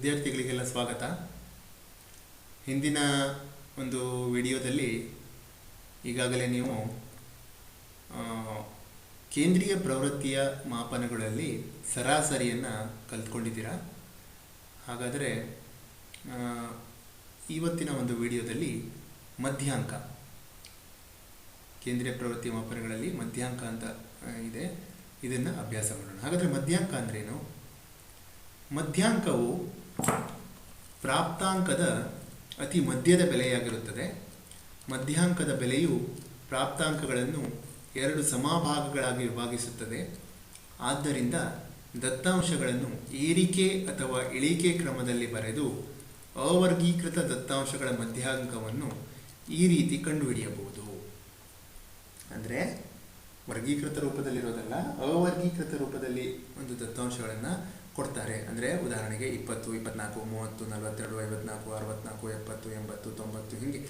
ವಿದ್ಯಾರ್ಥಿಗಳಿಗೆಲ್ಲ ಸ್ವಾಗತ. ಹಿಂದಿನ ಒಂದು ವಿಡಿಯೋದಲ್ಲಿ ಈಗಾಗಲೇ ನೀವು ಕೇಂದ್ರೀಯ ಪ್ರವೃತ್ತಿಯ ಮಾಪನಗಳಲ್ಲಿ ಸರಾಸರಿಯನ್ನು ಕಲ್ತ್ಕೊಂಡಿದ್ದೀರಾ? ಹಾಗಾದರೆ ಇವತ್ತಿನ ಒಂದು ವಿಡಿಯೋದಲ್ಲಿ ಮಧ್ಯಾಂಕ. ಕೇಂದ್ರೀಯ ಪ್ರವೃತ್ತಿ ಮಾಪನಗಳಲ್ಲಿ ಮಧ್ಯಾಂಕ ಅಂತ ಇದೆ. ಇದನ್ನು ಅಭ್ಯಾಸ ಮಾಡೋಣ. ಹಾಗಾದರೆ ಮಧ್ಯಾಂಕ ಅಂದ್ರೇನು? ಮಧ್ಯಾಂಕವು ಪ್ರಾಪ್ತಾಂಕದ ಅತಿ ಮಧ್ಯದ ಬೆಲೆಯಾಗಿರುತ್ತದೆ. ಮಧ್ಯಾಂಕದ ಬೆಲೆಯು ಪ್ರಾಪ್ತಾಂಕಗಳನ್ನು ಎರಡು ಸಮಭಾಗಗಳಾಗಿ ವಿಭಾಗಿಸುತ್ತದೆ. ಆದ್ದರಿಂದ ದತ್ತಾಂಶಗಳನ್ನು ಏರಿಕೆ ಅಥವಾ ಇಳಿಕೆ ಕ್ರಮದಲ್ಲಿ ಬರೆದು ಅವರ್ಗೀಕೃತ ದತ್ತಾಂಶಗಳ ಮಧ್ಯಾಂಕವನ್ನು ಈ ರೀತಿ ಕಂಡುಹಿಡಿಯಬಹುದು. ಅಂದರೆ ವರ್ಗೀಕೃತ ರೂಪದಲ್ಲಿರೋದಲ್ಲ ಅವರ್ಗೀಕೃತ ರೂಪದಲ್ಲಿ ಒಂದು ದತ್ತಾಂಶಗಳನ್ನು ಕೊಡ್ತಾರೆ. ಅಂದರೆ ಉದಾಹರಣೆಗೆ ಇಪ್ಪತ್ತು, ಇಪ್ಪತ್ನಾಲ್ಕು, ಮೂವತ್ತು, ನಲವತ್ತೆರಡು, ಐವತ್ನಾಲ್ಕು, ಅರವತ್ನಾಲ್ಕು, ಎಪ್ಪತ್ತು, ಎಂಬತ್ತು, ತೊಂಬತ್ತು ಹೀಗೆ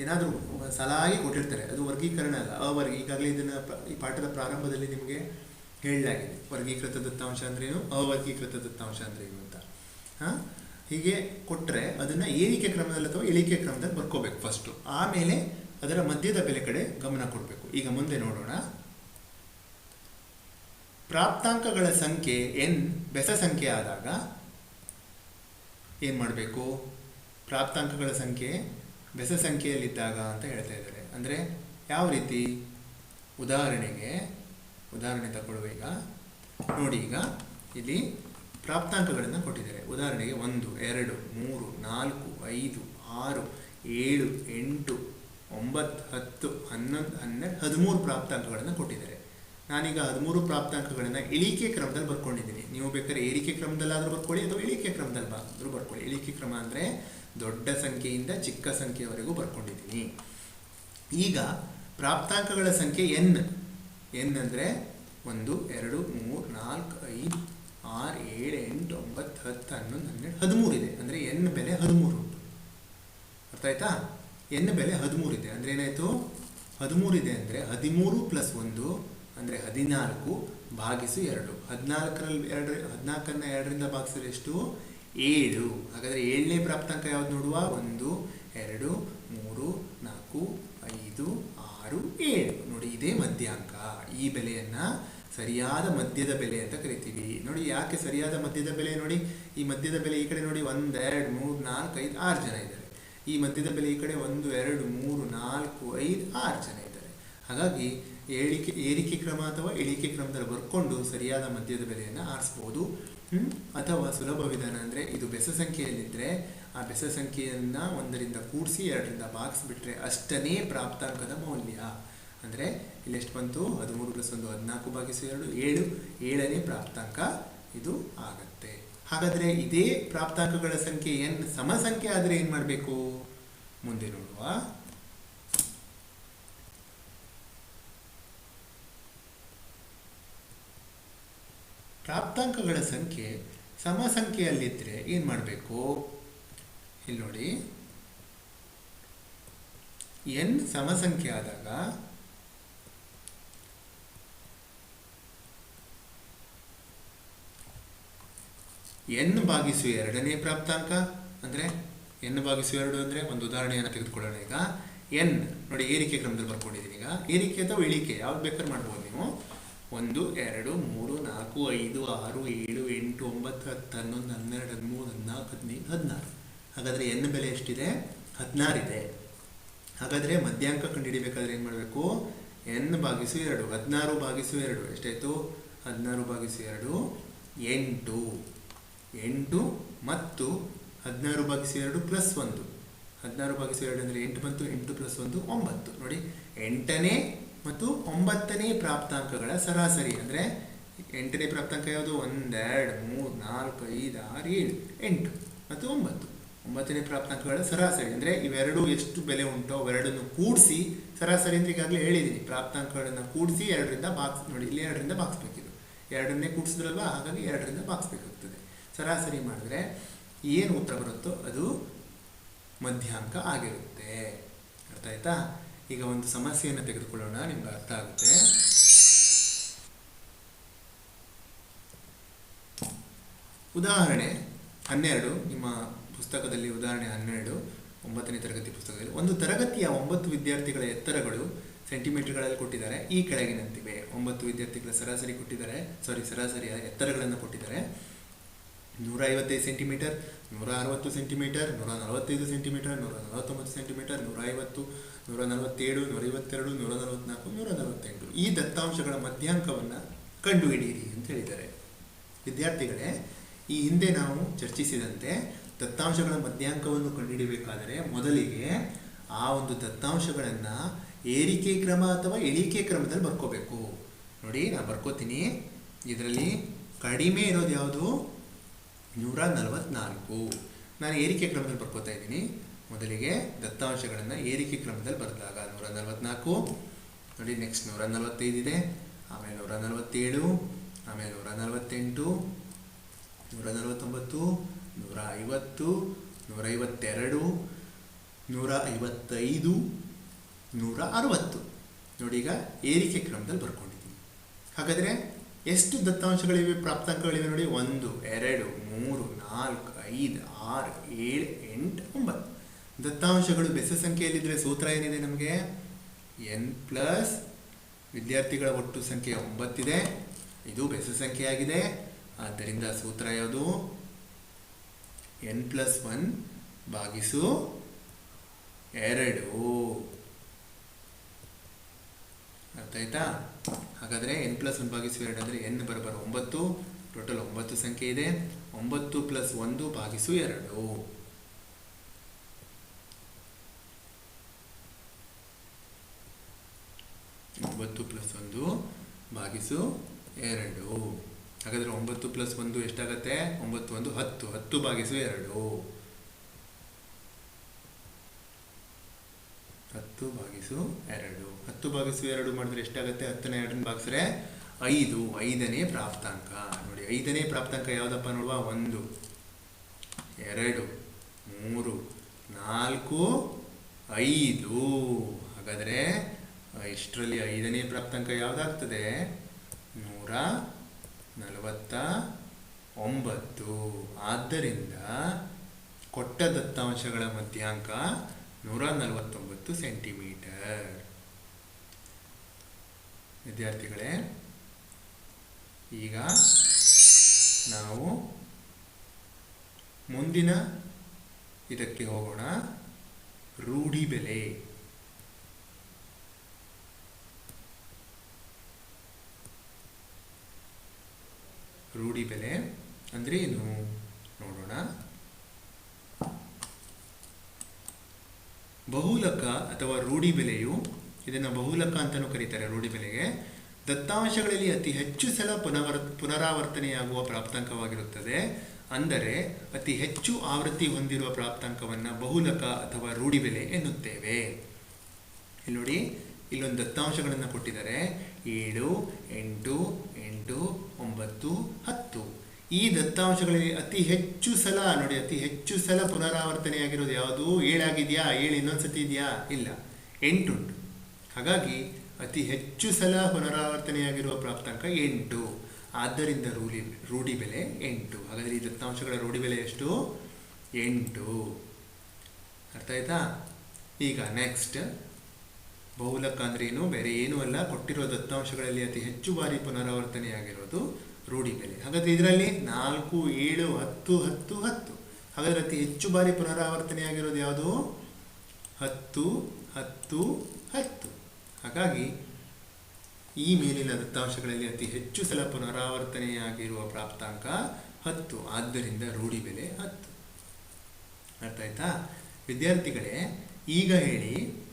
ಏನಾದರೂ ಸಲಾಗಿ ಕೊಟ್ಟಿರ್ತಾರೆ. ಅದು ವರ್ಗೀಕರಣ ಅಲ್ಲ ಅವರ್ಗ ಈಗಾಗಲೇ ಇದನ್ನು ಈ ಪಾಠದ ಪ್ರಾರಂಭದಲ್ಲಿ ನಿಮಗೆ ಹೇಳಲಾಗಿದೆ. ವರ್ಗೀಕೃತ ದತ್ತಾಂಶ ಅಂದ್ರೇನು ಅವರ್ಗೀಕೃತ ದತ್ತಾಂಶ ಅಂದ್ರೇನು ಅಂತ. ಹಾಂ? ಹೀಗೆ ಕೊಟ್ಟರೆ ಅದನ್ನು ಏರಿಕೆ ಕ್ರಮದಲ್ಲಿ ಅಥವಾ ಇಳಿಕೆ ಕ್ರಮದಲ್ಲಿ ಬರ್ಕೋಬೇಕು ಫಸ್ಟು ಆಮೇಲೆ ಅದರ ಮಧ್ಯದ ಬೆಲೆ ಕಡೆ ಗಮನ ಕೊಡಬೇಕು. ಈಗ ಮುಂದೆ ನೋಡೋಣ. ಪ್ರಾಪ್ತಾಂಕಗಳ ಸಂಖ್ಯೆ ಎನ್ ಬೆಸ ಸಂಖ್ಯೆ ಆದಾಗ ಏನು ಮಾಡಬೇಕು? ಪ್ರಾಪ್ತಾಂಕಗಳ ಸಂಖ್ಯೆ ಬೆಸ ಸಂಖ್ಯೆಯಲ್ಲಿದ್ದಾಗ ಅಂತ ಹೇಳ್ತಾ ಇದ್ದಾರೆ. ಅಂದರೆ ಯಾವ ರೀತಿ? ಉದಾಹರಣೆಗೆ, ಉದಾಹರಣೆ ತಗೊಳ್ಳುವ ಈಗ. ನೋಡಿ ಈಗ ಇಲ್ಲಿ ಪ್ರಾಪ್ತಾಂಕಗಳನ್ನು ಕೊಟ್ಟಿದ್ದಾರೆ. ಉದಾಹರಣೆಗೆ ಒಂದು, ಎರಡು, ಮೂರು, ನಾಲ್ಕು, ಐದು, ಆರು, ಏಳು, ಎಂಟು, ಒಂಬತ್ತು, ಹತ್ತು, ಹನ್ನೊಂದು, ಹನ್ನೆರಡು, ಹದಿಮೂರು ಪ್ರಾಪ್ತಾಂಕಗಳನ್ನು ಕೊಟ್ಟಿದ್ದಾರೆ. ನಾನೀಗ ಹದಿಮೂರು ಪ್ರಾಪ್ತಾಂಕಗಳನ್ನು ಇಳಿಕೆ ಕ್ರಮದಲ್ಲಿ ಬರ್ಕೊಂಡಿದ್ದೀನಿ. ನೀವು ಬೇಕಾದ್ರೆ ಏರಿಕೆ ಕ್ರಮದಲ್ಲಾದರೂ ಬರ್ಕೊಳ್ಳಿ ಅಥವಾ ಇಳಿಕೆ ಕ್ರಮದಲ್ಲಿ ಆದರೂ ಬರ್ಕೊಳ್ಳಿ. ಇಳಿಕೆ ಕ್ರಮ ಅಂದರೆ ದೊಡ್ಡ ಸಂಖ್ಯೆಯಿಂದ ಚಿಕ್ಕ ಸಂಖ್ಯೆಯವರೆಗೂ ಬರ್ಕೊಂಡಿದ್ದೀನಿ. ಈಗ ಪ್ರಾಪ್ತಾಂಕಗಳ ಸಂಖ್ಯೆ ಎನ್. ಎನ್ ಅಂದರೆ ಒಂದು, ಎರಡು, ಮೂರು, ನಾಲ್ಕು, ಐದು, ಆರು, ಏಳು, ಎಂಟು, ಒಂಬತ್ತು, ಹತ್ತು, ಹನ್ನೊಂದು, ಹನ್ನೆರಡು, ಹದಿಮೂರು ಇದೆ. ಅಂದರೆ ಎನ್ ಬೆಲೆ ಹದಿಮೂರು ಅರ್ಥ ಆಯ್ತಾ? ಎನ್ ಬೆಲೆ ಹದಿಮೂರು ಇದೆ. ಅಂದರೆ ಏನಾಯಿತು? ಹದಿಮೂರು ಇದೆ ಅಂದರೆ ಹದಿಮೂರು ಪ್ಲಸ್ ಒಂದು ಅಂದರೆ ಹದಿನಾಲ್ಕು ಭಾಗಿಸು ಎರಡು. ಹದಿನಾಲ್ಕರಲ್ಲಿ ಎರಡು, ಹದಿನಾಲ್ಕನ್ನು ಎರಡರಿಂದ ಭಾಗಿಸಿದ್ರೆ ಎಷ್ಟು? ಏಳು. ಹಾಗಾದರೆ ಏಳನೇ ಪ್ರಾಪ್ತಾಂಕ ಯಾವ್ದು ನೋಡುವ? ಒಂದು, ಎರಡು, ಮೂರು, ನಾಲ್ಕು, ಐದು, ಆರು, ಏಳು. ನೋಡಿ, ಇದೇ ಮಧ್ಯಾಂಕ. ಈ ಬೆಲೆಯನ್ನು ಸರಿಯಾದ ಮಧ್ಯದ ಬೆಲೆ ಅಂತ ಕರಿತೀವಿ. ನೋಡಿ, ಯಾಕೆ ಸರಿಯಾದ ಮಧ್ಯದ ಬೆಲೆ ನೋಡಿ? ಈ ಮಧ್ಯದ ಬೆಲೆ ಈ ಕಡೆ ನೋಡಿ, ಒಂದು, ಎರಡು, ಮೂರು, ನಾಲ್ಕು, ಐದು, ಆರು ಜನ ಇದ್ದಾರೆ. ಈ ಮಧ್ಯದ ಬೆಲೆ ಈ ಕಡೆ ಒಂದು, ಎರಡು, ಮೂರು, ನಾಲ್ಕು, ಐದು, ಆರು ಜನ ಇದ್ದಾರೆ. ಹಾಗಾಗಿ ಏಳಿಕೆ ಏರಿಕೆ ಕ್ರಮ ಅಥವಾ ಇಳಿಕೆ ಕ್ರಮದಲ್ಲಿ ಬರ್ಕೊಂಡು ಸರಿಯಾದ ಮಧ್ಯದ ಬೆಲೆಯನ್ನು ಆರಿಸ್ಬೋದು. ಅಥವಾ ಸುಲಭ ವಿಧಾನ ಅಂದರೆ ಇದು ಬೆಸ ಸಂಖ್ಯೆಯಲ್ಲಿದ್ದರೆ ಆ ಬೆಸ ಸಂಖ್ಯೆಯನ್ನು ಒಂದರಿಂದ ಕೂಡಿಸಿ ಎರಡರಿಂದ ಭಾಗಿಸ್ಬಿಟ್ರೆ ಅಷ್ಟನೇ ಪ್ರಾಪ್ತಾಂಕದ ಮೌಲ್ಯ. ಅಂದರೆ ಇಲ್ಲೆಷ್ಟು ಬಂತು? ಹದಿಮೂರು ಪ್ಲಸ್ ಒಂದು ಹದಿನಾಲ್ಕು ಭಾಗಿಸು ಎರಡು ಏಳು. ಏಳನೇ ಪ್ರಾಪ್ತಾಂಕ ಇದು ಆಗತ್ತೆ. ಹಾಗಾದರೆ ಇದೇ ಪ್ರಾಪ್ತಾಂಕಗಳ ಸಂಖ್ಯೆ ಏನು ಸಮ ಸಂಖ್ಯೆ ಆದರೆ ಏನು ಮಾಡಬೇಕು? ಮುಂದೆ ನೋಡುವ. ಪ್ರಾಪ್ತಾಂಕಗಳ ಸಂಖ್ಯೆ ಸಮ ಸಂಖ್ಯೆಯಲ್ಲಿದ್ದರೆ ಏನು ಮಾಡಬೇಕು? ಇಲ್ಲಿ ನೋಡಿ. ಎನ್ ಸಮ ಸಂಖ್ಯೆ ಆದಾಗ ಎನ್ ಭಾಗಿಸು ಎರಡನೇ ಪ್ರಾಪ್ತಾಂಕ ಅಂದರೆ ಎನ್ ಭಾಗಿಸು ಎರಡು ಅಂದರೆ ಒಂದು ಉದಾಹರಣೆಯನ್ನು ತೆಗೆದುಕೊಳ್ಳೋಣ ಈಗ. ಎನ್ ನೋಡಿ ಏರಿಕೆ ಕ್ರಮದಲ್ಲಿ ಬರ್ಕೊಂಡಿದ್ದೀನಿ ಈಗ. ಏರಿಕೆ ಅಥವಾ ಇಳಿಕೆ, ಯಾವ್ದು ಬೇಕಾದ್ರೂ ಮಾಡ್ಬೋದು ನೀವು. ಒಂದು, ಎರಡು, ಮೂರು, ನಾಲ್ಕು, ಐದು, ಆರು, ಏಳು, ಎಂಟು, ಒಂಬತ್ತು ಹತ್ತು ಹನ್ನೊಂದು ಹನ್ನೆರಡು, ಹದಿಮೂರು, ಹದಿನಾಲ್ಕು, ಹದಿನೈದು, ಹದಿನಾರು. ಹಾಗಾದರೆ ಎನ್ ಬೆಲೆ ಎಷ್ಟಿದೆ? ಹದಿನಾರಿದೆ ಹಾಗಾದರೆ ಮಧ್ಯಾಂಕ ಕಂಡುಹಿಡಿಬೇಕಾದ್ರೆ ಏನು ಮಾಡಬೇಕು? ಎನ್ ಭಾಗಿಸು ಎರಡು, ಹದಿನಾರು ಭಾಗಿಸು ಎರಡು. ಎಷ್ಟಾಯಿತು? ಹದಿನಾರು ಭಾಗಿಸು ಎರಡು, ಎಂಟು. ಎಂಟು ಮತ್ತು ಹದಿನಾರು ಭಾಗಿಸು ಎರಡು ಪ್ಲಸ್ ಒಂದು. ಹದಿನಾರು ಭಾಗಿಸು ಎರಡು ಅಂದರೆ ಎಂಟು ಬಂತು, ಎಂಟು ಪ್ಲಸ್ ಒಂದು, ಒಂಬತ್ತು. ನೋಡಿ, ಎಂಟನೇ ಮತ್ತು ಒಂಬತ್ತನೇ ಪ್ರಾಪ್ತಾಂಕಗಳ ಸರಾಸರಿ, ಅಂದರೆ ಎಂಟನೇ ಪ್ರಾಪ್ತಾಂಕ ಯಾವುದು? ಒಂದೆರಡು, ಮೂರು, ನಾಲ್ಕು, ಐದು, ಆರು, ಏಳು, ಎಂಟು ಮತ್ತು ಒಂಬತ್ತು. ಒಂಬತ್ತನೇ ಪ್ರಾಪ್ತಾಂಕಗಳ ಸರಾಸರಿ, ಅಂದರೆ ಇವೆರಡು ಎಷ್ಟು ಬೆಲೆ ಉಂಟೋ ಅವೆರಡನ್ನು ಕೂಡಿಸಿ ಸರಾಸರಿ ಅಂತ ಈಗಾಗಲೇ ಹೇಳಿದ್ದೀನಿ. ಪ್ರಾಪ್ತಾಂಕಗಳನ್ನು ಕೂಡಿಸಿ ಎರಡರಿಂದ ಬಾಕ್ಸ್ ನೋಡಿ, ಇಲ್ಲಿ ಎರಡರಿಂದ ಬಾಕ್ಸ್ಬೇಕಿದು ಎರಡನ್ನೇ ಕೂಡಿಸಿದ್ರಲ್ವ? ಹಾಗಾಗಿ ಎರಡರಿಂದ ಬಾಕ್ಸ್ಬೇಕಾಗ್ತದೆ ಸರಾಸರಿ ಮಾಡಿದ್ರೆ ಏನು ಉತ್ತರ ಬರುತ್ತೋ ಅದು ಮಧ್ಯಾಂಕ ಆಗಿರುತ್ತೆ. ಅರ್ಥ ಆಯ್ತಾ? ಈಗ ಒಂದು ಸಮಸ್ಯೆಯನ್ನು ತೆಗೆದುಕೊಳ್ಳೋಣ, ನಿಮ್ಗೆ ಅರ್ಥ ಆಗುತ್ತೆ. ಉದಾಹರಣೆ ಹನ್ನೆರಡು, ನಿಮ್ಮ ಪುಸ್ತಕದಲ್ಲಿ ಉದಾಹರಣೆ ಹನ್ನೆರಡು, ಒಂಬತ್ತನೇ ತರಗತಿ ಪುಸ್ತಕದಲ್ಲಿ. ಒಂದು ತರಗತಿಯ ಒಂಬತ್ತು ವಿದ್ಯಾರ್ಥಿಗಳ ಎತ್ತರಗಳು ಸೆಂಟಿಮೀಟರ್ಗಳಲ್ಲಿ ಕೊಟ್ಟಿದ್ದಾರೆ, ಈ ಕೆಳಗಿನಂತಿವೆ. ಒಂಬತ್ತು ವಿದ್ಯಾರ್ಥಿಗಳ ಸರಾಸರಿ ಕೊಟ್ಟಿದ್ದಾರೆ ಸಾರಿ ಸರಾಸರಿಯ ಎತ್ತರಗಳನ್ನು ಕೊಟ್ಟಿದ್ದಾರೆ. ನೂರ ಐವತ್ತೈದು ಸೆಂಟಿಮೀಟರ್ ನೂರ ಅರವತ್ತು ಸೆಂಟಿಮೀಟರ್ ನೂರ ನಲವತ್ತೈದು ಸೆಂಟಿಮೀಟರ್ ನೂರ ನಲವತ್ತೊಂಬತ್ತು ಸೆಂಟಿಮೀಟರ್ ನೂರ ಐವತ್ತು ನೂರ ನಲವತ್ತೇಳು ನೂರ ಐವತ್ತೆರಡು ನೂರ ನಲವತ್ನಾಲ್ಕು ನೂರ ನಲವತ್ತೆಂಟು ಈ ದತ್ತಾಂಶಗಳ ಮಧ್ಯಾಂಕವನ್ನು ಕಂಡುಹಿಡಿಯಿರಿ ಅಂತ ಹೇಳಿದ್ದಾರೆ. ವಿದ್ಯಾರ್ಥಿಗಳೇ, ಈ ಹಿಂದೆ ನಾವು ಚರ್ಚಿಸಿದಂತೆ ದತ್ತಾಂಶಗಳ ಮಧ್ಯಾಂಕವನ್ನು ಕಂಡುಹಿಡಿಯಬೇಕಾದರೆ ಮೊದಲಿಗೆ ಆ ಒಂದು ದತ್ತಾಂಶಗಳನ್ನು ಏರಿಕೆ ಕ್ರಮ ಅಥವಾ ಇಳಿಕೆ ಕ್ರಮದಲ್ಲಿ ಬರ್ಕೋಬೇಕು. ನೋಡಿ ನಾನು ಬರ್ಕೋತೀನಿ. ಇದರಲ್ಲಿ ಕಡಿಮೆ ಇರೋದು ಯಾವುದು? ನೂರ ನಲವತ್ನಾಲ್ಕು ನಾನು ಏರಿಕೆ ಕ್ರಮದಲ್ಲಿ ಬರ್ಕೋತಾ ಇದ್ದೀನಿ. ಮೊದಲಿಗೆ ದತ್ತಾಂಶಗಳನ್ನು ಏರಿಕೆ ಕ್ರಮದಲ್ಲಿ ಬರೆದಾಗ ನೂರ ನಲವತ್ನಾಲ್ಕು ನೋಡಿ ನೆಕ್ಸ್ಟ್ ನೂರ ನಲವತ್ತೈದು ಇದೆ. ಆಮೇಲೆ ನೂರ ನಲವತ್ತೇಳು ಆಮೇಲೆ ನೂರ ನಲವತ್ತೆಂಟು ನೂರ ನಲವತ್ತೊಂಬತ್ತು ನೂರ ಐವತ್ತು ನೂರ ಐವತ್ತೆರಡು ನೂರ ಐವತ್ತೈದು ನೂರ ಅರವತ್ತು ನೋಡಿ, ಈಗ ಏರಿಕೆ ಕ್ರಮದಲ್ಲಿ ಬರ್ಕೊಂಡಿದ್ದೀನಿ. ಹಾಗಾದರೆ ಎಷ್ಟು ದತ್ತಾಂಶಗಳಿವೆ, ಪ್ರಾಪ್ತಾಂಕಗಳಿವೆ ನೋಡಿ, ಒಂದು, ಎರಡು, ಮೂರು, ನಾಲ್ಕು, ಐದು, ಆರು, ಏಳು, ಎಂಟು, ಒಂಬತ್ತು. ದತ್ತಾಂಶಗಳು ಬೆಸ ಸಂಖ್ಯೆಯಲ್ಲಿದ್ದರೆ ಸೂತ್ರ ಏನಿದೆ ನಮಗೆ? ಎನ್ ಪ್ಲಸ್ ವಿದ್ಯಾರ್ಥಿಗಳ ಒಟ್ಟು ಸಂಖ್ಯೆ ಒಂಬತ್ತಿದೆ. ಇದು ಬೆಸ ಸಂಖ್ಯೆಯಾಗಿದೆ. ಆದ್ದರಿಂದ ಸೂತ್ರ ಯಾವುದು? ಎನ್ ಪ್ಲಸ್ ಒನ್ ಭಾಗಿಸು ಎರಡು. ಅರ್ಥ ಆಯ್ತಾ ಹಾಗಾದರೆ ಎನ್ ಪ್ಲಸ್ ಒನ್ ಭಾಗಿಸು ಎರಡು ಅಂದರೆ ಎನ್ ಬರಬರ ಒಂಬತ್ತು ಟೋಟಲ್ ಒಂಬತ್ತು ಸಂಖ್ಯೆ ಇದೆ. ಒಂಬತ್ತು ಪ್ಲಸ್ ಒಂದು ಭಾಗಿಸು ಎರಡು. ಒಂಬತ್ತು ಪ್ಲಸ್ ಒಂದು ಭಾಗಿಸು ಎರಡು. ಹಾಗಾದರೆ ಒಂಬತ್ತು ಪ್ಲಸ್ ಒಂದು ಎಷ್ಟಾಗತ್ತೆ? ಒಂಬತ್ತು ಒಂದು ಹತ್ತು. ಹತ್ತು ಭಾಗಿಸು ಎರಡು. ಹತ್ತು ಭಾಗಿಸು ಎರಡು. ಹತ್ತು ಭಾಗಿಸು ಎರಡು ಮಾಡಿದ್ರೆ ಎಷ್ಟಾಗುತ್ತೆ? ಹತ್ತನೇ ಎರಡನ್ನ ಭಾಗಿಸಿದ್ರೆ ಐದು, ಐದನೇ ಪ್ರಾಪ್ತಾಂಕ. ನೋಡಿ, ಐದನೇ ಪ್ರಾಪ್ತಾಂಕ ಯಾವುದಪ್ಪ ನೋಡುವ? ಒಂದು, ಎರಡು, ಮೂರು, ನಾಲ್ಕು, ಐದು. ಹಾಗಾದರೆ ಇಷ್ಟರಲ್ಲಿ ಐದನೇ ಪ್ರಾಪ್ತಾಂಕ ಯಾವುದಾಗ್ತದೆ? ನೂರ ನಲವತ್ತ ಒಂಬತ್ತು. ಆದ್ದರಿಂದ ಕೊಟ್ಟ ದತ್ತಾಂಶಗಳ ಮಧ್ಯಾಂಕ ನೂರ ನಲವತ್ತೊಂಬತ್ತು ಸೆಂಟಿಮೀಟರ್. ವಿದ್ಯಾರ್ಥಿಗಳೇ, ಈಗ ನಾವು ಮುಂದಿನ ಇದಕ್ಕೆ ಹೋಗೋಣ. ರೂಢಿ ಬೆಲೆ. ರೂಢಿ ಬೆಲೆ ಅಂದರೆ ಏನು? ನೋಡೋಣ. ಬಹುಲಕ ಅಥವಾ ರೂಢಿ ಬೆಲೆಯು ಇದನ್ನು ಬಹುಲಕ ಅಂತಲೂ ಕರೀತಾರೆ ರೂಢಿ ಬೆಲೆಗೆ. ದತ್ತಾಂಶಗಳಲ್ಲಿ ಅತಿ ಹೆಚ್ಚು ಸಲ ಪುನವರ್, ಪುನರಾವರ್ತನೆಯಾಗುವ ಪ್ರಾಪ್ತಾಂಕವಾಗಿರುತ್ತದೆ. ಅಂದರೆ ಅತಿ ಹೆಚ್ಚು ಆವೃತ್ತಿ ಹೊಂದಿರುವ ಪ್ರಾಪ್ತಾಂಕವನ್ನು ಬಹುಲಕ ಅಥವಾ ರೂಢಿ ಬೆಲೆ ಎನ್ನುತ್ತೇವೆ. ಇಲ್ಲಿ ನೋಡಿ, ಇಲ್ಲೊಂದು ದತ್ತಾಂಶಗಳನ್ನು ಕೊಟ್ಟಿದ್ದಾರೆ. ಏಳು, ಎಂಟು ಎಂಟು, ಒಂಬತ್ತು, ಹತ್ತು. ಈ ದತ್ತಾಂಶಗಳಲ್ಲಿ ಅತಿ ಹೆಚ್ಚು ಸಲ, ನೋಡಿ, ಅತಿ ಹೆಚ್ಚು ಸಲ ಪುನರಾವರ್ತನೆಯಾಗಿರೋದು ಯಾವುದು? ಏಳಾಗಿದೆಯಾ? ಏಳು ಇನ್ನೊಂದ್ಸತಿ ಇದೆಯಾ? ಇಲ್ಲ. ಎಂಟುಂಟು. ಹಾಗಾಗಿ ಅತಿ ಹೆಚ್ಚು ಸಲ ಪುನರಾವರ್ತನೆಯಾಗಿರುವ ಪ್ರಾಪ್ತಾಂಕ ಎಂಟು. ಆದ್ದರಿಂದ ರೂಢಿ ರೂಢಿ ಬೆಲೆ ಎಂಟು. ಹಾಗಾದರೆ ಈ ದತ್ತಾಂಶಗಳ ರೂಢಿ ಬೆಲೆ ಎಷ್ಟು? ಎಂಟು. ಅರ್ಥ ಆಯ್ತಾ? ಈಗ ನೆಕ್ಸ್ಟ್ ಬಹುಲಕ ಅಂದ್ರೆ ಏನು? ಬೇರೆ ಏನೂ ಅಲ್ಲ. ಕೊಟ್ಟಿರೋ ದತ್ತಾಂಶಗಳಲ್ಲಿ ಅತಿ ಹೆಚ್ಚು ಬಾರಿ ಪುನರಾವರ್ತನೆಯಾಗಿರೋದು ರೂಢಿ ಬೆಲೆ. ಹಾಗಾದ್ರೆ ಇದರಲ್ಲಿ ನಾಲ್ಕು, ಏಳು, ಹತ್ತು ಹತ್ತು ಹತ್ತು. ಹಾಗಾದ್ರೆ ಅತಿ ಹೆಚ್ಚು ಬಾರಿ ಪುನರಾವರ್ತನೆಯಾಗಿರೋದು ಯಾವುದು? ಹತ್ತು ಹತ್ತು ಹತ್ತು. ಹಾಗಾಗಿ ಈ ಮೇಲಿನ ದತ್ತಾಂಶಗಳಲ್ಲಿ ಅತಿ ಹೆಚ್ಚು ಸಲ ಪುನರಾವರ್ತನೆಯಾಗಿರುವ ಪ್ರಾಪ್ತಾಂಕ ಹತ್ತು. ಆದ್ದರಿಂದ ರೂಢಿ ಬೆಲೆ ಹತ್ತು. ಅರ್ಥ ಆಯ್ತಾ? ವಿದ್ಯಾರ್ಥಿಗಳೇ, ಈಗ ಹೇಳಿ.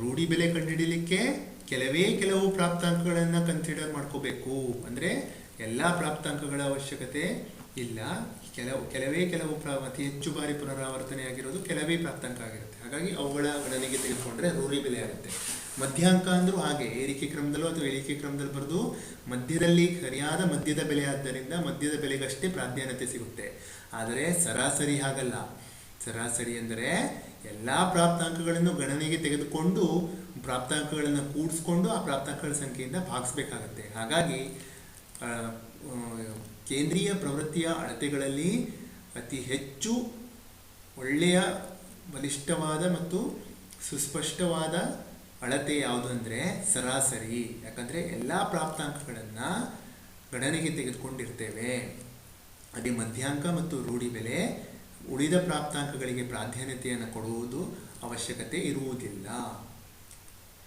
ರೂಢಿ ಬೆಲೆ ಕಂಡುಹಿಡಿಯಲಿಕ್ಕೆ ಕೆಲವೇ ಕೆಲವು ಪ್ರಾಪ್ತಾಂಕಗಳನ್ನು ಕನ್ಸಿಡರ್ ಮಾಡ್ಕೋಬೇಕು. ಅಂದರೆ ಎಲ್ಲ ಪ್ರಾಪ್ತಾಂಕಗಳ ಅವಶ್ಯಕತೆ ಇಲ್ಲ. ಕೆಲವು, ಕೆಲವೇ ಕೆಲವು ಪ್ರಾ, ಅತಿ ಹೆಚ್ಚು ಬಾರಿ ಪುನರಾವರ್ತನೆಯಾಗಿರೋದು ಕೆಲವೇ ಪ್ರಾಪ್ತಾಂಕ ಆಗಿರುತ್ತೆ. ಹಾಗಾಗಿ ಅವುಗಳ ಗಣನೆಗೆ ತೆಗೆದುಕೊಂಡ್ರೆ ರೂಢಿ ಬೆಲೆ ಆಗುತ್ತೆ. ಮಧ್ಯಾಂಕ ಅಂದರೂ ಹಾಗೆ, ಏರಿಕೆ ಕ್ರಮದಲ್ಲೂ ಅಥವಾ ಇಳಿಕೆ ಕ್ರಮದಲ್ಲಿ ಬರೆದು ಮಧ್ಯದಲ್ಲಿ ಸರಿಯಾದ ಮಧ್ಯದ ಬೆಲೆ ಆದ್ದರಿಂದ ಮಧ್ಯದ ಬೆಲೆಗಷ್ಟೇ ಪ್ರಾಧಾನ್ಯತೆ ಸಿಗುತ್ತೆ. ಆದರೆ ಸರಾಸರಿ ಹಾಗಲ್ಲ. ಸರಾಸರಿ ಅಂದರೆ ಎಲ್ಲ ಪ್ರಾಪ್ತಾಂಕಗಳನ್ನು ಗಣನೆಗೆ ತೆಗೆದುಕೊಂಡು ಪ್ರಾಪ್ತಾಂಕಗಳನ್ನು ಕೂಡಿಸ್ಕೊಂಡು ಆ ಪ್ರಾಪ್ತಾಂಕಗಳ ಸಂಖ್ಯೆಯಿಂದ ಭಾಗಿಸ್ಬೇಕಾಗತ್ತೆ. ಹಾಗಾಗಿ ಕೇಂದ್ರೀಯ ಪ್ರವೃತ್ತಿಯ ಅಳತೆಗಳಲ್ಲಿ ಅತಿ ಹೆಚ್ಚು ಒಳ್ಳೆಯ, ಬಲಿಷ್ಠವಾದ ಮತ್ತು ಸುಸ್ಪಷ್ಟವಾದ ಅಳತೆ ಯಾವುದು ಅಂದರೆ ಸರಾಸರಿ. ಯಾಕಂದರೆ ಎಲ್ಲ ಪ್ರಾಪ್ತಾಂಕಗಳನ್ನು ಗಣನೆಗೆ ತೆಗೆದುಕೊಂಡಿರ್ತೇವೆ. ಅದೇ ಮಧ್ಯಾಂಕ ಮತ್ತು ರೂಢಿ ಬೆಲೆ ಉಳಿದ ಪ್ರಾಪ್ತಾಂಕಗಳಿಗೆ ಪ್ರಾಧಾನ್ಯತೆಯನ್ನು ಕೊಡುವುದು ಅವಶ್ಯಕತೆ ಇರುವುದಿಲ್ಲ.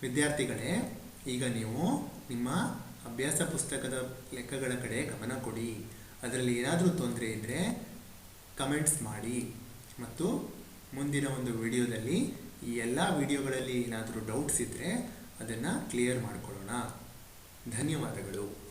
ವಿದ್ಯಾರ್ಥಿಗಳೇ, ಈಗ ನೀವು ನಿಮ್ಮ ಅಭ್ಯಾಸ ಪುಸ್ತಕದ ಲೆಕ್ಕಗಳ ಕಡೆ ಗಮನ ಕೊಡಿ. ಅದರಲ್ಲಿ ಏನಾದರೂ ತೊಂದರೆ ಇದ್ದರೆ ಕಮೆಂಟ್ಸ್ ಮಾಡಿ. ಮತ್ತು ಮುಂದಿನ ಒಂದು ವಿಡಿಯೋದಲ್ಲಿ ಈ ಎಲ್ಲ ವಿಡಿಯೋಗಳಲ್ಲಿ ಏನಾದರೂ ಡೌಟ್ಸ್ ಇದ್ದರೆ ಅದನ್ನು ಕ್ಲಿಯರ್ ಮಾಡಿಕೊಳ್ಳೋಣ. ಧನ್ಯವಾದಗಳು.